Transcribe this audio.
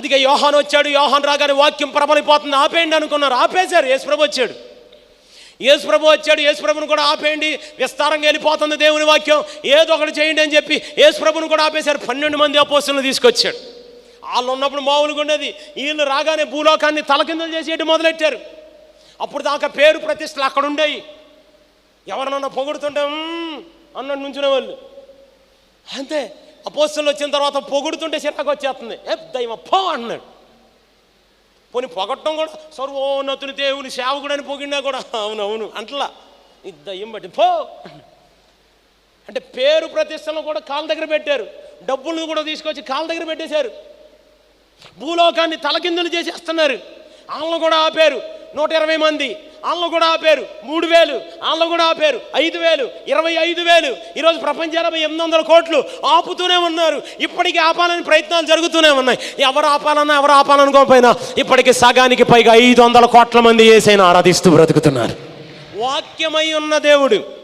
అదిగా యోహాన్ వచ్చాడు యోహాన్ రాగానే వాక్యం ప్రబలిపోతుంది. ఆపేయండి అనుకున్నారు. ఆపేశారు. యేసుప్రభు వచ్చాడు. యేసుప్రభు వచ్చాడు. యేసుప్రభుని కూడా ఆపేయండి. విస్తారంగా వెళ్ళిపోతుంది దేవుని వాక్యం. ఏదో ఒకటి చేయండి అని చెప్పి యేసుప్రభుని కూడా ఆపేశారు. పన్నెండు మంది అపోసులను తీసుకొచ్చాడు. వాళ్ళు ఉన్నప్పుడు మామూలుగా ఉండేది. వీళ్ళు రాగానే భూలోకాన్ని తలకిందలు చేసేయడం మొదలెట్టారు? అప్పుడు దాకా పేరు ప్రతిష్టలు అక్కడ ఉండేవి ఎవరినన్నా పొగుడుతుంటే అన్నట్టు నుంచునే వాళ్ళు అంతే. అపోస్తులు వచ్చిన తర్వాత పొగుడుతుంటే చిరాకు వచ్చేస్తుంది. ఏ దైవ పో అన్నాడు పోనీ పొగట్టం కూడా సర్వోన్నతుని దేవుని సేవకుడు అని పొగిడినా కూడా అవునవును అంటలా. ఈ దయ్యం బట్టి పో అంటే పేరు ప్రతిష్టలను కూడా కాళ్ళ దగ్గర పెట్టారు. డబ్బులను కూడా తీసుకొచ్చి కాళ్ళ దగ్గర పెట్టేశారు. భూలోకాన్ని తలకిందులు చేసేస్తున్నారు. వాళ్ళను కూడా ఆపారు. నూట ఇరవై మంది వాళ్ళను కూడా ఆపారు. మూడు వేలు. వాళ్ళను కూడా ఆపారు. ఐదు వేలు. ఇరవై ఐదు వేలు. ఈరోజు ప్రపంచ జనాభా ఎనిమిది వందల కోట్లు ఆపుతూనే ఉన్నారు. ఇప్పటికీ ఆపాలని ప్రయత్నాలు జరుగుతూనే ఉన్నాయి. ఎవరు ఆపాలన్నా ఎవరు ఆపాలనుకోకపోయినా ఇప్పటికి సగానికి పైగా ఐదు వందల కోట్ల మంది ఏసైనా ఆరాధిస్తూ బ్రతుకుతున్నారు. వాక్యమై ఉన్న దేవుడు